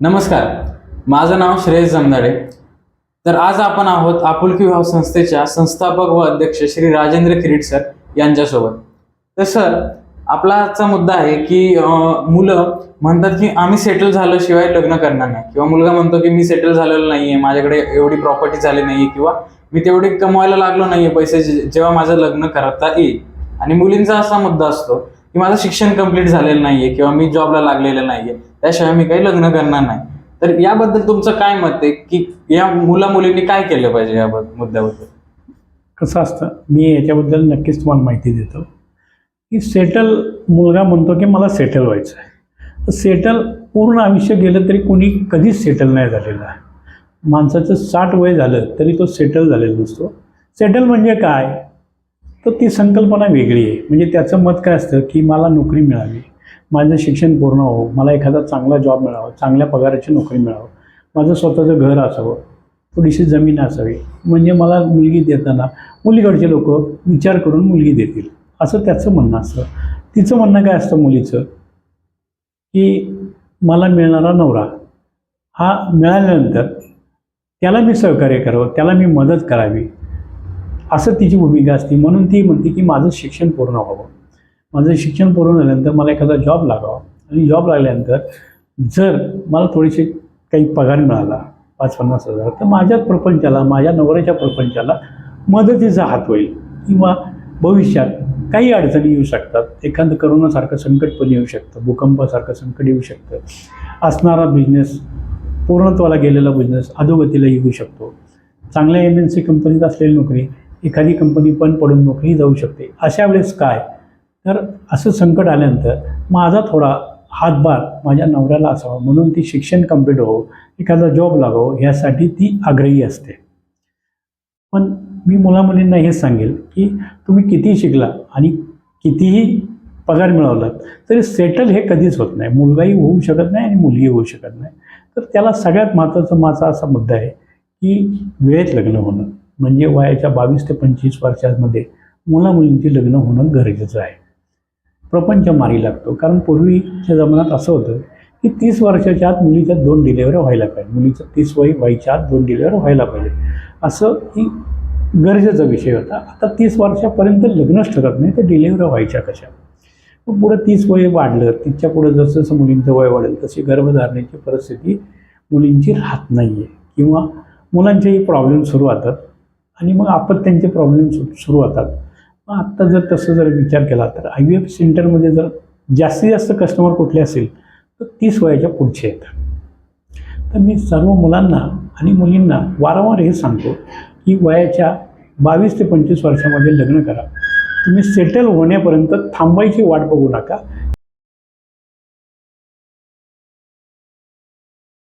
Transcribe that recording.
नमस्कार. माझं नाव श्रेयस जमदाडे. तर आज आपण आहोत आपुलकी भाव संस्थेच्या संस्थापक व अध्यक्ष श्री राजेंद्र किरीट सर यांच्यासोबत. तर सर आपला आजचा मुद्दा आहे की मुलं म्हणतात की आम्ही सेटल झाल्याशिवाय लग्न करणार नाही. किंवा मुलगा म्हणतो की मी सेटल झालेलो आहे माझ्याकडे एवढी प्रॉपर्टी झाली नाहीये किंवा मी तेवढी कमवायला लागलो नाहीये पैसे जे- जेव्हा माझं लग्न करता येईल. आणि मुलींचा असा मुद्दा असतो की माझं शिक्षण कंप्लीट झालेलं नाहीये किंवा मी जॉबला लागलेलं नाहीये त्याशिवाय मी काही लग्न करणार नाही. तर याबद्दल तुमचं काय मत आहे की या मुला मुलींनी काय केलं पाहिजे या मुद्द्याबद्दल? कसं असतं मी याच्याबद्दल नक्कीच तुम्हाला माहिती देतो. की सेटल मुलगा म्हणतो की मला सेटल व्हायचं आहे तर सेटल पूर्ण आयुष्य गेलं तरी कोणी कधीच सेटल नाही झालेलं आहे. माणसाचं साठ वय झालं तरी तो सेटल झालेला नसतो. सेटल म्हणजे काय? तर ती संकल्पना वेगळी आहे. म्हणजे त्याचं मत काय असतं की मला नोकरी मिळावी. माझं शिक्षण पूर्ण हो मला एखादा चांगला जॉब मिळावा. चांगल्या पगाराची नोकरी मिळावं. माझं स्वतःचं घर असावं. थोडीशी जमीन असावी. म्हणजे मला मुलगी देताना मुलीकडचे लोक विचार करून मुलगी देतील. असं त्याचं म्हणणं असतं. तिचं म्हणणं काय असतं मुलीचं? की मला मिळणारा नवरा हा मिळाल्यानंतर त्याला मी सहकार्य करावं. त्याला मी मदत करावी. असं तिची भूमिका असते. म्हणून ती म्हणते की माझं शिक्षण पूर्ण व्हावं. माझं शिक्षण पूर्ण झाल्यानंतर मला एखादा जॉब लागावा. आणि जॉब लागल्यानंतर जर मला थोडेसे काही पगार मिळाला पाच पन्नास हजार तर माझ्या प्रपंचाला माझ्या नवऱ्याच्या प्रपंचाला मदतीचा हात होईल. किंवा भविष्यात काही अडचणी येऊ शकतात. एखादं करोनासारखं संकट पण येऊ शकतं. भूकंपासारखं संकट येऊ शकतं. असणारा बिझनेस पूर्णत्वाला गेलेला बिझनेस अधोगतीला येऊ शकतो. चांगल्या एम एन सी कंपनीत असलेली नोकरी एखादी कंपनी पण पडून नोकरी जाऊ शकते. अशा वेळेस काय? तर असं संकट आल्यानंतर माझा थोडा हातभार माझ्या नवऱ्याला असावा. म्हणून ती शिक्षण कंप्लीट व्हावं हो, एखादा जॉब लागावं यासाठी ती आग्रही असते. पण मी मुलामुलींना हेच सांगेल की तुम्ही कितीही शिकला आणि कितीही पगार मिळवलात तरी सेटल हे कधीच होत नाही. मुलगाही होऊ शकत नाही आणि मुलगी होऊ शकत नाही. तर त्याला सगळ्यात महत्त्वाचा माझा असा मुद्दा आहे की वेळेत लग्न होणं. म्हणजे वयाच्या बावीस ते पंचवीस वर्षांमध्ये मुलामुलींची लग्न होणं गरजेचं आहे. प्रपंच मारी लागतो. कारण पूर्वीच्या जमान्यात असं होतं की तीस वर्षाच्या आत मुलीच्या दोन डिलेवऱ्या व्हायला पाहिजे. मुलीचं तीस वय व्हायच्या आत दोन डिलेवऱ्या व्हायला पाहिजे. असं ही गरजेचा विषय होता. आता तीस वर्षापर्यंत लग्नच ठरत नाही तर डिलेवऱ्या व्हायच्या कशा? मग पुढं तीस वय वाढलं तिच्या पुढं जसं जसं मुलींचं वय वाढेल तशी गर्भधारणेची परिस्थिती मुलींची राहत नाही आहे किंवा मुलांचेही प्रॉब्लेम सुरू होतात. आणि मग आपत्त्यांचे प्रॉब्लेम सु सुरू होतात. मग आत्ता जर तसं जर विचार केला तर आय व्ही एफ सेंटरमध्ये जर जास्तीत जास्त कस्टमर कुठले असेल तर तीस वयाच्या पुढचे आहेत. तर मी सर्व मुलांना आणि मुलींना वारंवार हे सांगतो की वयाच्या बावीस ते पंचवीस वर्षामध्ये लग्न करा. तुम्ही सेटल होण्यापर्यंत थांबायची वाट बघू नका.